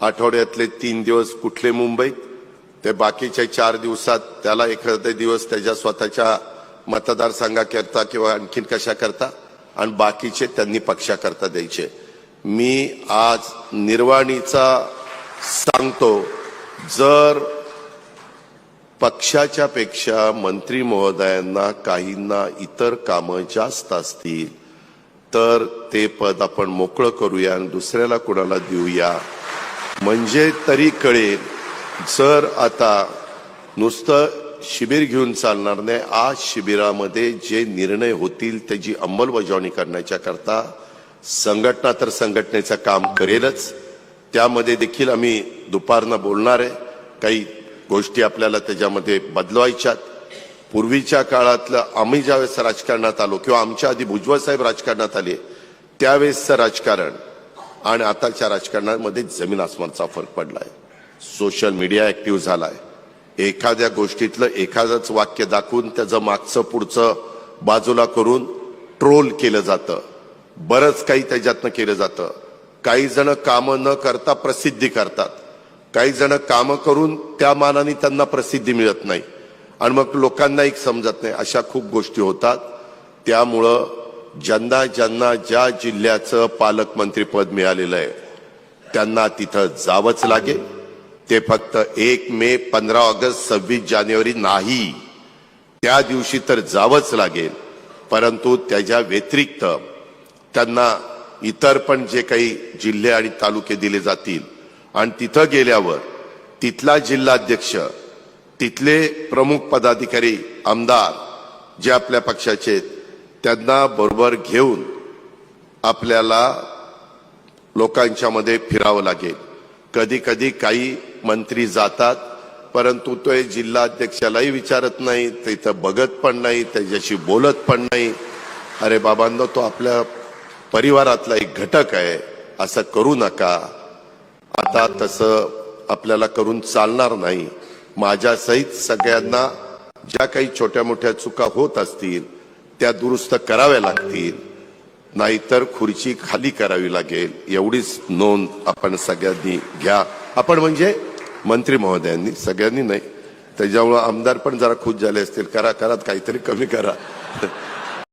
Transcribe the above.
आठवड्यातले तीन दिवस कुठले मुंबईत ते बाकीच्या चार दिवसात त्याला एखादा दिवस त्याच्या स्वतःच्या मतदारसंघाकरता किंवा आणखीन कशा करता आणि बाकीचे त्यांनी पक्षाकरता द्यायचे. मी आज निर्वाणीचा सांगतो जर पक्षाच्या पेक्षा मंत्री महोदयांना काहींना इतर कामं जास्त असतील तर ते पद आपण मोकळं करूया आणि दुसऱ्याला कुणाला देऊया? म्हणजे तरी कळेल जर आता नुसतं शिबिर घेऊन चालणार नाही आज शिबिरामध्ये जे निर्णय होतील त्याची अंमलबजावणी करण्याच्या करता संघटना तर संघटनेचं काम करेलच. त्यामध्ये देखील आम्ही दुपारनं बोलणार आहे. काही गोष्टी आपल्याला त्याच्यामध्ये बदलवायच्यात. पूर्वीच्या काळातलं आम्ही ज्यावेळेस राजकारणात आलो किंवा आमच्या आधी भुजबळ साहेब राजकारणात आले त्यावेळेसचं राजकारण आणि आताच्या राजकारणामध्ये जमीन आसमानचा फरक पडलाय. सोशल मीडिया ऍक्टिव्ह झालाय. एखाद्या गोष्टीतलं एखादंच वाक्य दाखवून त्याचं मागचं पुढचं बाजूला करून ट्रोल केलं जातं. बरंच काही त्याच्यातनं केलं जातं. काही जण कामं न करता प्रसिद्धी करतात. काही जण कामं करून त्या मानाने त्यांना प्रसिद्धी मिळत नाही. आणि मग लोकांना एक समजत नाही अशा खूप गोष्टी होतात. त्यामुळं ज्यांना ज्यांना ज्या जिल्ह्याचं पालकमंत्रीपद मिळालेलं आहे त्यांना तिथं जावंच लागेल. ते फक्त एक मे पंधरा ऑगस्ट सव्वीस जानेवारी नाही. त्या दिवशी तर जावंच लागेल. परंतु त्याच्या व्यतिरिक्त त्यांना इतर पण जे काही जिल्हे आणि तालुके दिले जातील. आणि तिथं गेल्यावर तिथला जिल्हाध्यक्ष तिथले प्रमुख पदाधिकारी आमदार जे आपल्या पक्षाचे त्यांना बरोबर घेऊन आपल्याला लोकांच्या मध्ये फिरावं लागेल. कधी कधी काही मंत्री जातात परंतु तो जिल्हाध्यक्षालाही विचारत नाही तिथं बघत पण नाही त्याच्याशी बोलत पण नाही. अरे बाबांनो तो आपल्या परिवारातला एक घटक आहे असं करू नका. आता तसं आपल्याला करून चालणार नाही. माझ्यासहित सगळ्यांना ज्या काही छोट्या मोठ्या चुका होत असतील त्या दुरुस्त कराव्या लागतील. नाहीतर खुर्ची खाली करावी लागेल. एवढीच नोंद आपण सगळ्यांनी घ्या. आपण म्हणजे मंत्री महोदयांनी सगळ्यांनी नाही. त्याच्यामुळं आमदार पण जरा खुश झाले असतील. करा करा काहीतरी कमी करा.